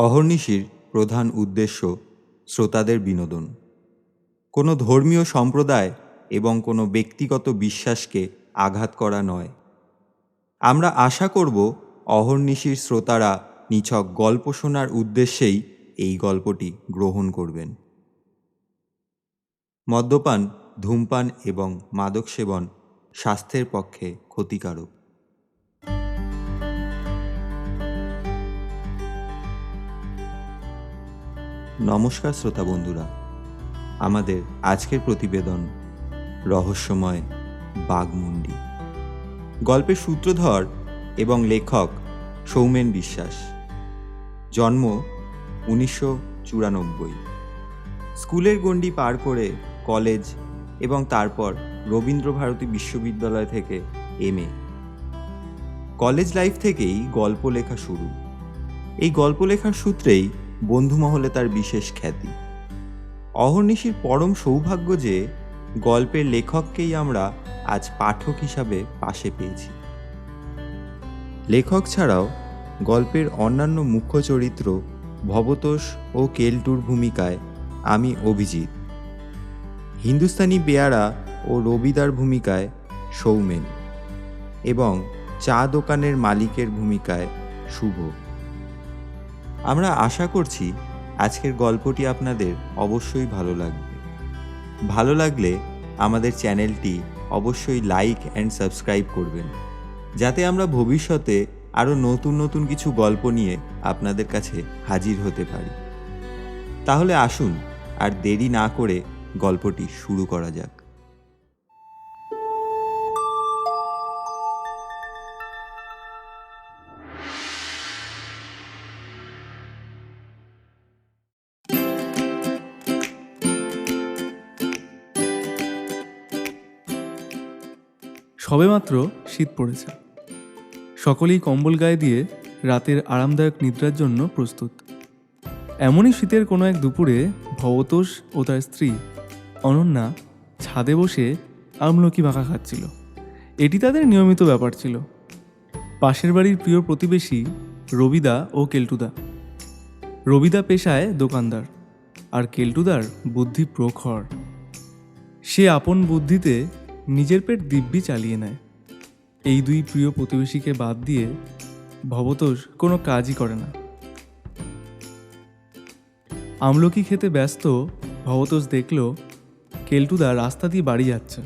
অহর্নিশির প্রধান উদ্দেশ্য শ্রোতাদের বিনোদন। কোনো ধর্মীয় সম্প্রদায় এবং কোনো ব্যক্তিগত বিশ্বাসকে আঘাত করা নয়। আমরা আশা করব অহর্নিশির শ্রোতারা নিছক গল্প শোনার উদ্দেশ্যেই এই গল্পটি গ্রহণ করবেন। মদ্যপান, ধূমপান এবং মাদক সেবন স্বাস্থ্যের পক্ষে ক্ষতিকারক। নমস্কার শ্রোতা বন্ধুরা। আমাদের আজকের প্রতিবেদন রহস্যময় বাঘমুন্ডি। গল্পের সূত্রধর এবং লেখক সৌমেন বিশ্বাস। জন্ম উনিশশো চুরানব্বই। স্কুলের গণ্ডি পার করে কলেজ এবং তারপর রবীন্দ্রভারতী বিশ্ববিদ্যালয় থেকে এম কলেজ লাইফ থেকেই গল্প লেখা শুরু। এই গল্প লেখার সূত্রেই বন্ধুমহলে তার বিশেষ খ্যাতি। অহর্নিশির পরম সৌভাগ্য যে, গল্পের লেখককেই আমরা আজ পাঠক হিসাবে পাশে পেয়েছি। লেখক ছাড়াও গল্পের অন্যান্য মুখ্য চরিত্র ভবতোষ ও কেলটুর ভূমিকায় আমি অভিজিৎ। হিন্দুস্তানি বেয়ারা ও রবিদার ভূমিকায় সৌমেন এবং চা দোকানের মালিকের ভূমিকায় শুভ। আমরা আশা করছি আজকের গল্পটি আপনাদের অবশ্যই ভালো লাগবে। ভালো লাগলে আমাদের চ্যানেলটি অবশ্যই লাইক অ্যান্ড সাবস্ক্রাইব করবেন, যাতে আমরা ভবিষ্যতে আরও নতুন নতুন কিছু গল্প নিয়ে আপনাদের কাছে হাজির হতে পারি। তাহলে আসুন আর দেরি না করে গল্পটি শুরু করা যাক। সবেমাত্র শীত পড়েছে। সকলেই কম্বল গায়ে দিয়ে রাতের আরামদায়ক নিদ্রার জন্য প্রস্তুত। এমনই শীতের কোনো এক দুপুরে ভবতোষ ও তার স্ত্রী অনন্যা ছাদে বসে আমলকি মাখা খাচ্ছিল। এটি তাদের নিয়মিত ব্যাপার ছিল। পাশের বাড়ির প্রিয় প্রতিবেশী রবিদা ও কেলটুদা। রবিদা পেশায় দোকানদার আর কেলটুদার বুদ্ধি প্রখর। সে আপন বুদ্ধিতে নিজের পেট দিব্যি চালিয়ে নেয়। এই দুই প্রিয় প্রতিবেশীকে বাদ দিয়ে ভবতোষ কোনো কাজই করে না। আমলকি খেতে ব্যস্ত ভবতোষ দেখল কেলটুদা রাস্তা দিয়ে বাড়ি যাচ্ছে।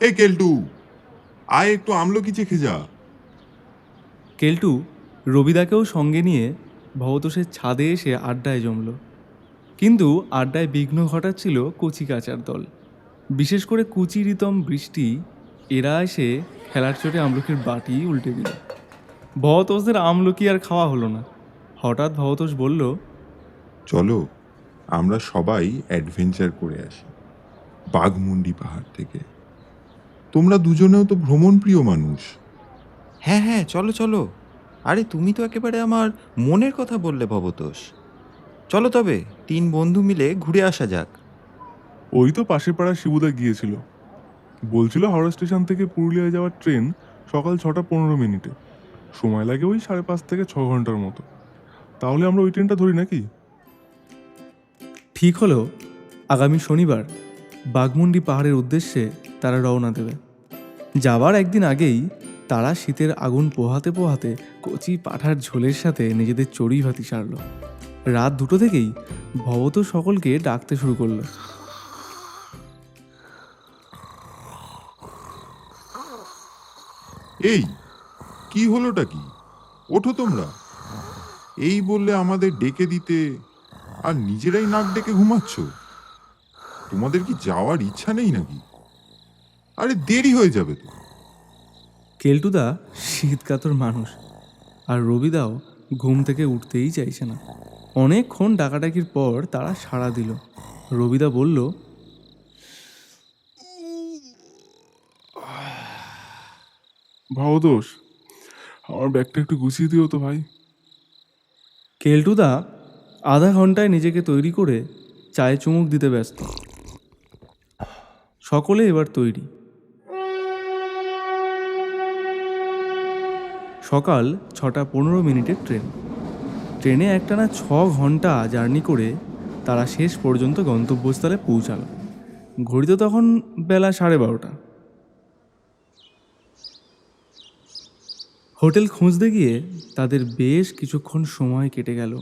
এই কেলটু আয় একটু আমলকি চেখে যা। কেলটু রবিদাকেও সঙ্গে নিয়ে ভবতোষের ছাদে এসে আড্ডায় জমল। কিন্তু আড্ডায় বিঘ্ন ঘটাচ্ছিল কচি কাচার দল। বিশেষ করে কুচি রিতম বৃষ্টি এরা এসে খেলার চোটে আমলকির বাটি উল্টে দিল। ভবতোষদের আমলকি আর খাওয়া হলো না। হঠাৎ ভবতোষ বলল চলো আমরা সবাই অ্যাডভেঞ্চার করে আসি বাঘমুন্ডি পাহাড় থেকে। তোমরা দুজনেও তো ভ্রমণ প্রিয় মানুষ। হ্যাঁ হ্যাঁ চলো চলো। আরে তুমি তো একেবারে আমার মনের কথা বললে ভবতোষ চলো তবে তিন বন্ধু মিলে ঘুরে আসা যাক। ওই তো পাশের পাড়ার শিবুদা গিয়েছিল। বলছিল হাওড়া স্টেশন থেকে পুরুলিয়ায় যাওয়ার ট্রেন সকাল ছটা পনেরো মিনিটে। সময় লাগে ওই সাড়ে পাঁচ থেকে ছ ঘণ্টার মতো। তাহলে আমরা ওই ট্রেনটা ধরি নাকি? ঠিক হলো। আগামী শনিবার বাঘমুন্ডি পাহাড়ের উদ্দেশ্যে তারা রওনা দেবে। যাবার একদিন আগেই তারা শীতের আগুন পোহাতে পোহাতে কচি পাঠার ঝোলের সাথে নিজেদের চড়ুই ভাতি সারল। রাত দুটো থেকেই ভবত সকলকে ডাকতে শুরু করল। এই, কি হলোটা কি? ওঠো তোমরা। এই বললে আমাদের ডেকে দিতে আর নিজেরাই নাক ডেকে ঘুমাচ্ছ? তোমাদের কি যাওয়ার ইচ্ছা নেই নাকি? আরে দেরি হয়ে যাবে তো। কেলটুদা শীতকাতর মানুষ, আর রবিদাও ঘুম থেকে উঠতেই চাইছে না। অনেকক্ষণ ডাকাডাকির পর তারা সাড়া দিল। রবিদা বলল ভবদোষ আমার ব্যাগটা একটু গুছিয়ে দিও তো ভাই। কেলটুদা আধা ঘন্টায় নিজেকে তৈরি করে চায়ে চুমুক দিতে ব্যস্ত। সকলে এবার তৈরি। সকাল ছটা পনেরো মিনিটের ট্রেন। ট্রেনে একটানা ছ ঘণ্টা জার্নি করে তারা শেষ পর্যন্ত গন্তব্যস্থলে পৌঁছালো। ঘড়িতে তখন বেলা সাড়ে বারোটা। হোটেল খুঁজতে গিয়ে তাদের বেশ কিছুক্ষণ সময় কেটে গেল।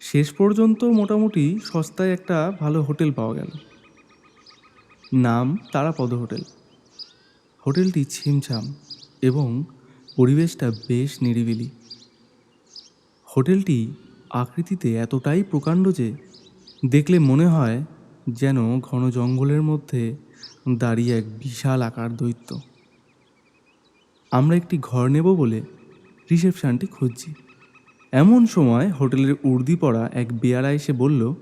শেষ পর্যন্ত মোটামুটি সস্তায় একটা ভালো হোটেল পাওয়া গেল। নাম তারাপদ হোটেল। হোটেলটি ছিমছাম এবং পরিবেশটা বেশ নিরিবিলি। হোটেলটি আকৃতিতে এতটাই প্রকাণ্ড যে দেখলে মনে হয় যেন ঘন জঙ্গলের মধ্যে দাঁড়িয়ে এক বিশাল আকার দৈত্য। আমরা একটি ঘর নেব বলে রিসেপশানটি খুঁজছি। এমন সময় হোটেলের উর্দি পড়া এক বেয়ারা এসে বলল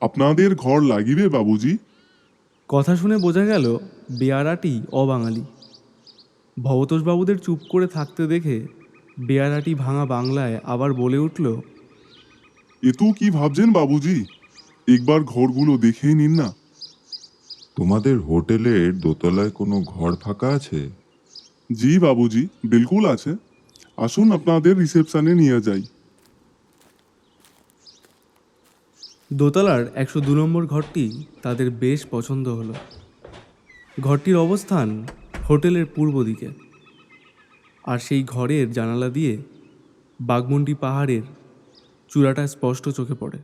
আপনাদের ঘর লাগিবে বাবুজি? কথা শুনে বোঝা গেল বেয়ারাটি অবাঙালি। ভবতোষবাবুদের চুপ করে থাকতে দেখে বেয়ারাটি ভাঙা বাংলায় আবার বলে উঠল এতো কি ভাবছেন বাবুজি? একবার ঘরগুলো দেখেই নিন না। তোমাদের হোটেলের দোতলায় কোনো ঘর ফাঁকা আছে? জি বাবুজি, বিলকুল আছে। আসুন আপনাদের রিসেপশনে নিয়ে যাই। দোতলার একশো দু নম্বর ঘরটি তাদের বেশ পছন্দ হলো। ঘরটির অবস্থান হোটেলের পূর্ব দিকে। আর সেই ঘরের জানালা দিয়ে বাগমুন্ডি পাহাড়ের চূড়াটা স্পষ্ট চোখে পড়ে।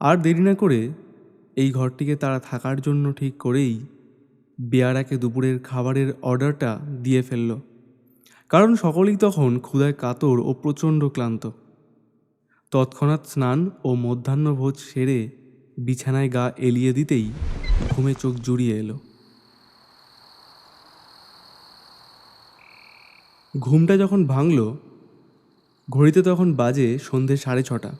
আর দেরি না করে এই ঘরটিকে তারা থাকার জন্য ঠিক করেই বেয়ারাকে দুপুরের খাবারের অর্ডারটা দিয়ে ফেলল। কারণ সকলেই তখন ক্ষুধায় কাতর ও প্রচণ্ড ক্লান্ত। তৎক্ষণাৎ স্নান ও মধ্যাহ্নভোজ সেরে বিছানায় গা এলিয়ে দিতেই ঘুমে চোখ জুড়িয়ে এলো। ঘুমটা যখন ভাঙল, ঘড়িতে তখন বাজে সন্ধে সাড়ে ছটা।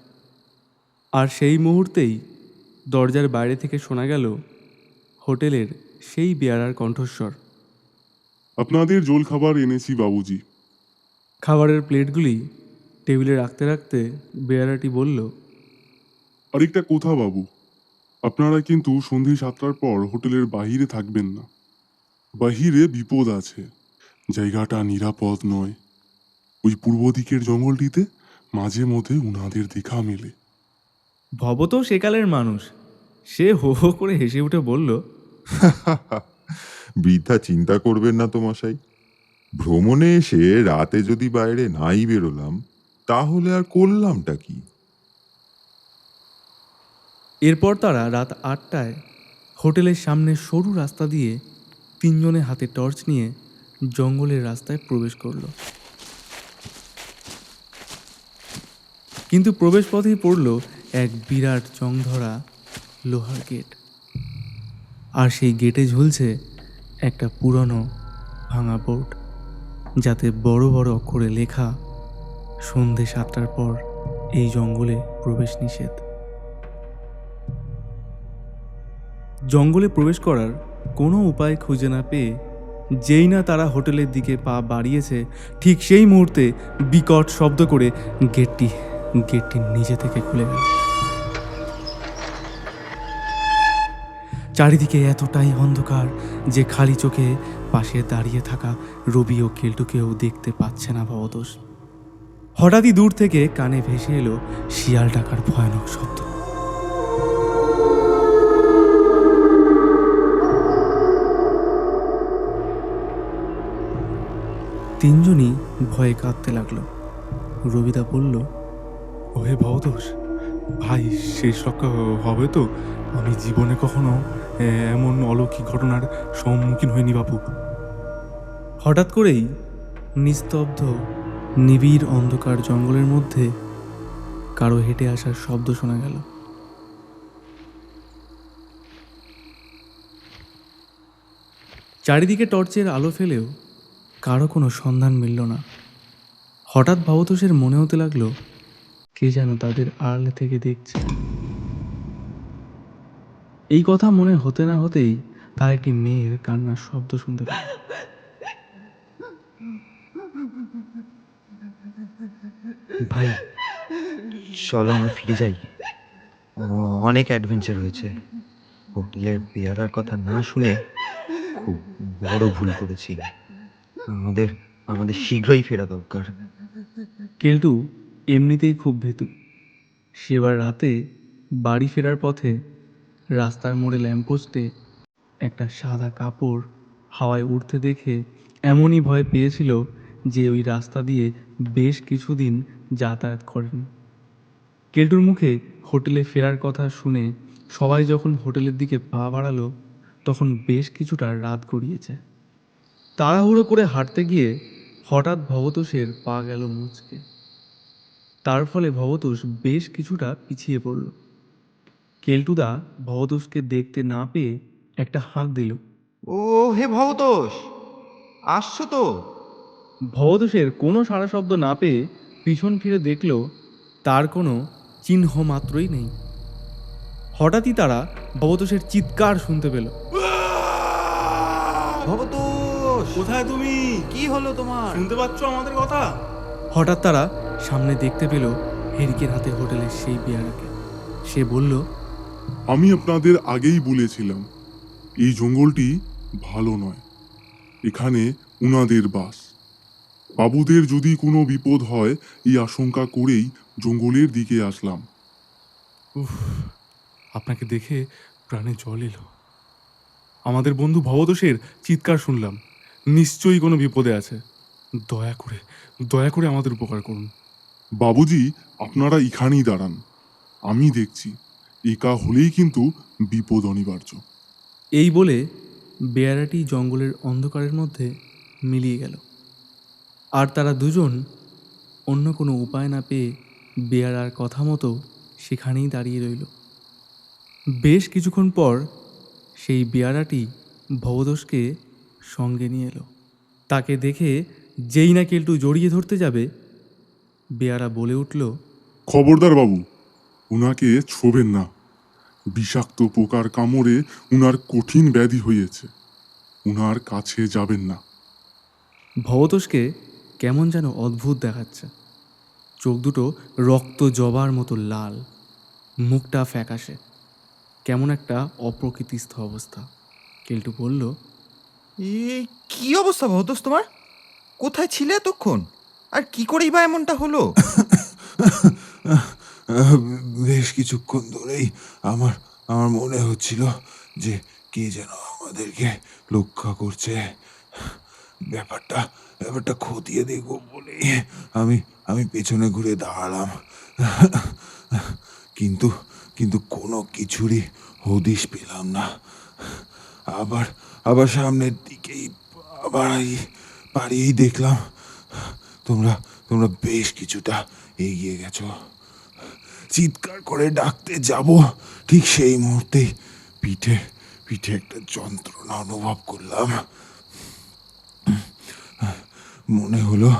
আর সেই মুহূর্তেই দরজার বাইরে থেকে শোনা গেল হোটেলের সেই বেয়ারার কণ্ঠস্বর। আপনাদের জল খাবার এনেছি বাবুজি। খাবারের প্লেটগুলি টেবিলে রাখতে রাখতে বেয়ারাটি বলল আরেকটা কথা বাবু আপনারা কিন্তু সন্ধে সাতটার পর হোটেলের বাহিরে থাকবেন না। বাহিরে বিপদ আছে জায়গাটা নিরাপদ নয়। ওই পূর্ব দিকের জঙ্গলটিতে মাঝে মধ্যে উনাদের দেখা মেলে। ভব তো সেকালের মানুষ। সে হো হো করে হেসে উঠে বলল বৃদ্ধা চিন্তা করবেন না তো মশাই ভ্রমণে এসে রাতে যদি বাইরে নাই বেরোলাম, তাহলে আর করলামটা কি? এরপর তারা রাত আটটায় হোটেলের সামনে সরু রাস্তা দিয়ে তিনজনে হাতে টর্চ নিয়ে জঙ্গলের রাস্তায় প্রবেশ করল। কিন্তু প্রবেশ পথেই পড়ল এক বিরাট চংধরা লোহার গেট। আর সেই গেটে ঝুলছে একটা পুরনো ভাঙা বোর্ড, যাতে বড় বড় অক্ষরে লেখা, সন্ধে সাতটার পর এই জঙ্গলে প্রবেশ নিষেধ। জঙ্গলে প্রবেশ করার কোনো উপায় খুঁজে না পেয়ে যেই না তারা হোটেলের দিকে পা বাড়িয়েছে, ঠিক সেই মুহূর্তে বিকট শব্দ করে গেটটি গেটটি নিজে থেকে খুলে গেল। চারিদিকে এতটাই অন্ধকার যে খালি চোখে পাশে দাঁড়িয়ে থাকা রবি ও কেলটুকেও দেখতে পাচ্ছে না ভবতোষ হঠাৎই দূর থেকে কানে ভেসে এলো শিয়াল ডাকার ভয়ানক শব্দ। তিনজনই ভয়ে কাঁদতে লাগল। রবিদা বলল, ওহে ভবদোষ, ভাই শেষ হবে তো? আমি জীবনে কখনো এমন অলৌকিক ঘটনার সম্মুখীন হয়নি বাপু। হঠাৎ করেই নিস্তব্ধ, নিবিড় অন্ধকার জঙ্গলের মধ্যে কারও হেঁটে আসার শব্দ শোনা গেল। চারিদিকে টর্চের আলো ফেলেও কারও কোনো সন্ধান মিলল না। হঠাৎ ভবতোষের মনে হতে লাগল, কে যেন তাদের আড়ালে থেকে দেখছে। এই কথা মনে হতে না হতেই তার একটি মেয়ের কান্নার শব্দ শুনতে পেল ভাই চলো আমরা ফিরে যাই। অনেক অ্যাডভেঞ্চার হয়েছে। হোটেলের পেয়ারার কথা না শুনে খুব বড় ভুল করেছি। আমাদের আমাদের শীঘ্রই ফেরা দরকার। কেলটু এমনিতেই খুব ভেতু। সেবার রাতে বাড়ি ফেরার পথে রাস্তার মোড়ে ল্যাম্পপোস্টে একটা সাদা কাপড় হাওয়ায় উড়তে দেখে এমনই ভয় পেয়েছিল যে ওই রাস্তা দিয়ে বেশ কিছুদিন যাতায়াত করেন। কেলটুর মুখে হোটেলে ফেরার কথা শুনে সবাই যখন হোটেলের দিকে পা বাড়ালো, তখন বেশ কিছুটা রাত গড়িয়েছে। তাড়াহুড়ো করে হাঁটতে গিয়ে হঠাৎ ভবতোষের পা গেল মুচকে। তার ফলে ভবতোষ বেশ কিছুটা পিছিয়ে পড়ল। কেলটুদা ভবতোষকে দেখতে না পেয়ে একটা হাঁক দিল। ও হে ভবতোষ আসছো তো? ভবতোষের কোনো সাড়া শব্দ না পেয়ে পিছন ফিরে দেখল তার কোনো চিহ্ন মাত্রই নেই। হঠাৎই তারা ভবতোষের চিৎকার শুনতে পেল। ভবতোষ কোথায় তুমি? কি হলো তোমার? শুনতে পাচ্ছ আমাদের কথা? হঠাৎ তারা সামনে দেখতে পেল হেরিকের হাতে হোটেলের সেই পেয়ারাকে। সে বলল আমি আপনাদের আগেই বলেছিলাম এই জঙ্গলটি ভালো নয়। এখানে উনাদের বাস। বাবুদের যদি কোনো বিপদ হয় এই আশঙ্কা করেই জঙ্গলের দিকে আসলাম। উফ আপনাকে দেখে প্রাণে জল এলো। আমাদের বন্ধু ভবদোষের চিৎকার শুনলাম। নিশ্চয়ই কোনো বিপদে আছে। দয়া করে দয়া করে আমাদের উপকার করুন। বাবুজি আপনারা এখানেই দাঁড়ান। আমি দেখছি। একা হলেই কিন্তু বিপদ অনিবার্য। এই বলে বেয়ারাটি জঙ্গলের অন্ধকারের মধ্যে মিলিয়ে গেল। আর তারা দুজন অন্য কোনো উপায় না পেয়ে বেয়ারার কথা মতো সেখানেই দাঁড়িয়ে রইল। বেশ কিছুক্ষণ পর সেই বেয়ারাটি ভবদোষকে সঙ্গে নিয়ে এলো। তাকে দেখে যেই না কেলটু জড়িয়ে ধরতে যাবে বেয়ারা বলে উঠল খবরদার বাবু উনাকে ছোবেন না। বিষাক্ত পোকার কামড়ে উনার কঠিন ব্যাধি হয়েছে। উনার কাছে যাবেন না। ভবতোষকে কেমন যেন অদ্ভুত দেখাচ্ছে। চোখ দুটো রক্ত জবার মতো লাল মুখটা ফ্যাকাশে কেমন একটা অপ্রকৃতিস্থ অবস্থা। কেলটু বলল এ কি অবস্থা ভবতোষ তোমার? কোথায় ছিলে এতক্ষণ? আর কি করেই বা এমনটা হলো? কিছুক্ষণ ধরেই আমার আমার মনে হচ্ছিল যে কে যেন আমাদেরকে রক্ষা করছে। ব্যাপারটা ব্যাপারটা খতিয়ে দেখব বলেই আমি আমি পেছনে ঘুরে দাঁড়ালাম। কিন্তু কিন্তু কোনো কিছুরই হদিশ পেলাম না। আবার আবার সামনের দিকেই বাড়াই বাড়িয়েই দেখলাম, তোমরা তোমরা বেশ কিছুটা এগিয়ে গেছো। চিৎকার করে ডাকতে যাব। ঠিক সেই মুহূর্তেই পিঠে পিঠে একটা যন্ত্রণা অনুভব করলাম। মনে হলো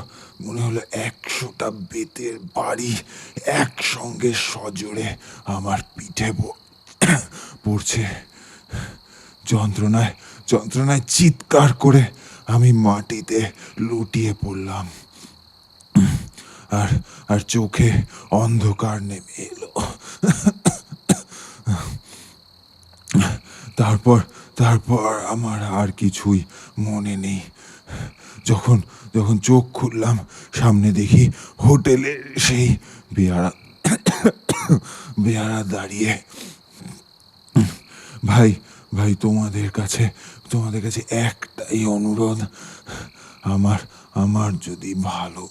মনে হলো একশোটা বেতের বাড়ি একসঙ্গে সজোরে আমার পিঠে পড়ছে। যন্ত্রণায় যন্ত্রণায় চিৎকার করে আমি মাটিতে লুটিয়ে পড়লাম। আর আর চোখে অন্ধকার নেমে এলো। তারপর তারপর আমার আর কিছুই মনে নেই। যখন যখন চোখ খুললাম, সামনে দেখি হোটেলের সেই বেয়ারা বেয়ারা দাঁড়িয়ে। ভাই ভাই, তোমাদের কাছে তোমাদের কাছে একটাই অনুরোধ। আমার আমার যদি ভালো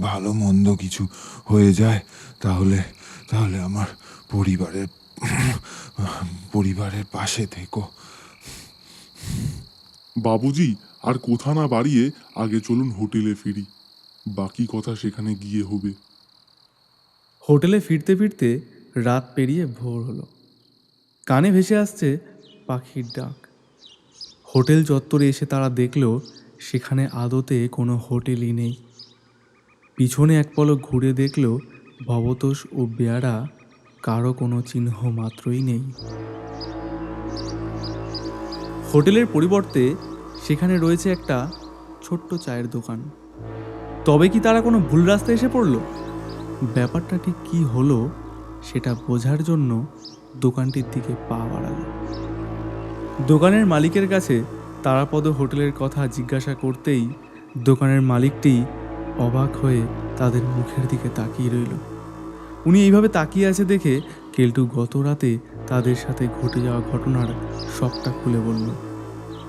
ভালো মন্দ কিছু হয়ে যায় তাহলে তাহলে আমার পরিবারের পরিবারের পাশে থেকো। বাবুজি আর কোথা না বাড়িয়ে আগে চলুন হোটেলে ফিরি। বাকি কথা সেখানে গিয়ে হবে। হোটেলে ফিরতে ফিরতে রাত পেরিয়ে ভোর হলো। কানে ভেসে আসছে পাখির ডাক। হোটেল চত্বরে এসে তারা দেখল সেখানে আদতে কোনো হোটেলই নেই। পিছনে এক পলক ঘুরে দেখল ভবতোষ ও বেয়ারা কারও কোনো চিহ্ন মাত্রই নেই। হোটেলের পরিবর্তে সেখানে রয়েছে একটা ছোট্ট চায়ের দোকান। তবে কি তারা কোনো ভুল রাস্তায় এসে পড়ল? ব্যাপারটা ঠিক কী হলো সেটা বোঝার জন্য দোকানটির দিকে পা বাড়াল। দোকানের মালিকের কাছে তারাপদ হোটেলের কথা জিজ্ঞাসা করতেই দোকানের মালিকটি অবাক হয়ে তাদের মুখের দিকে তাকিয়ে রইল। উনি এইভাবে তাকিয়ে আছে দেখে কেলটু গত রাতে তাদের সাথে ঘটে যাওয়া ঘটনার সবটা খুলে বলল।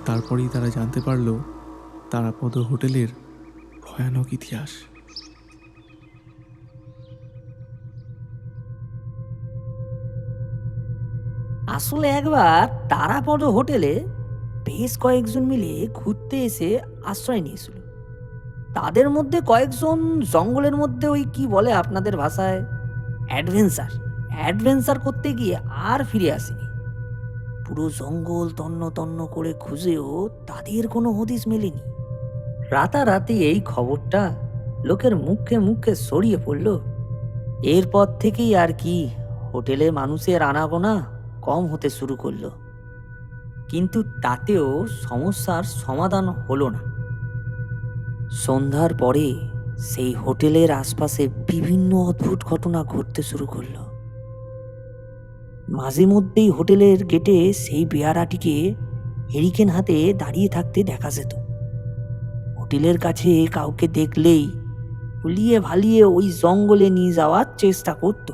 তারপরেই তারা জানতে পারল তারাপদ হোটেলের ভয়ানক ইতিহাস। আসলে একবার তারাপদ হোটেলে বেশ কয়েকজন মিলে ঘুরতে এসে আশ্রয় নিয়েছিল। তাদের মধ্যে কয়েকজন জঙ্গলের মধ্যে ওই কি বলে আপনাদের ভাষায়? অ্যাডভেঞ্চার। অ্যাডভেঞ্চার করতে গিয়ে আর ফিরে আসেনি। পুরো জঙ্গল তন্ন তন্ন করে খুঁজেও তাদের কোনো হদিস মেলেনি। রাতারাতি এই খবরটা লোকের মুখে মুখে ছড়িয়ে পড়ল। এরপর থেকেই আর কি হোটেলে মানুষের আনাগোনা কম হতে শুরু করল। কিন্তু তাতেও সমস্যার সমাধান হলো না। সন্ধ্যার পরে সেই হোটেলের আশপাশে বিভিন্ন অদ্ভুত ঘটনা ঘটতে শুরু করল। মাঝে মধ্যেই হোটেলের গেটে সেই বেয়ারাটিকে হেরিকেন হাতে দাঁড়িয়ে থাকতে দেখা যেত। হোটেলের কাছে কাউকে দেখলেই ভুলিয়ে ভালিয়ে ওই জঙ্গলে নিয়ে যাওয়ার চেষ্টা করতো।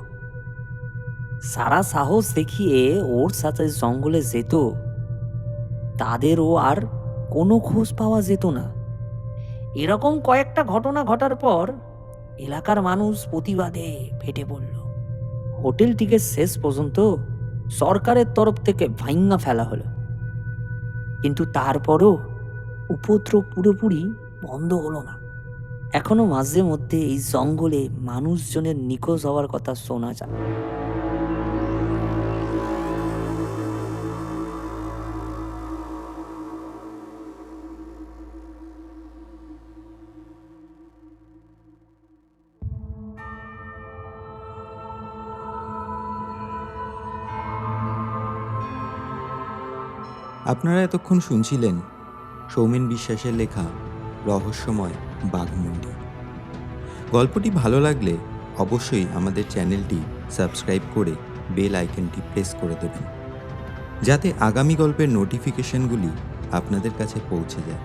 সারা সাহস দেখিয়ে ওর সাথে জঙ্গলে যেত তাদেরও আর কোনো খোঁজ পাওয়া যেত না। এরকম কয়েকটা ঘটনা ঘটার পর এলাকার মানুষ প্রতিবাদে ফেটে পড়ল। হোটেলটিকে শেষ পর্যন্ত সরকারের তরফ থেকে ভাঙ্গা ফেলা হলো। কিন্তু তারপরও উপদ্রব পুরোপুরি বন্ধ হলো না। এখনও মাঝে মধ্যে এই জঙ্গলে মানুষজনের নিখোঁজ হওয়ার কথা শোনা যায়। আপনারা এতক্ষণ শুনছিলেন সৌমেন বিশ্বাসের লেখা রহস্যময় বাঘমুন্ডি। গল্পটি ভালো লাগলে অবশ্যই আমাদের চ্যানেলটি সাবস্ক্রাইব করে বেল আইকনটি প্রেস করে দেবেন, যাতে আগামী গল্পের নোটিফিকেশনগুলি আপনাদের কাছে পৌঁছে যায়।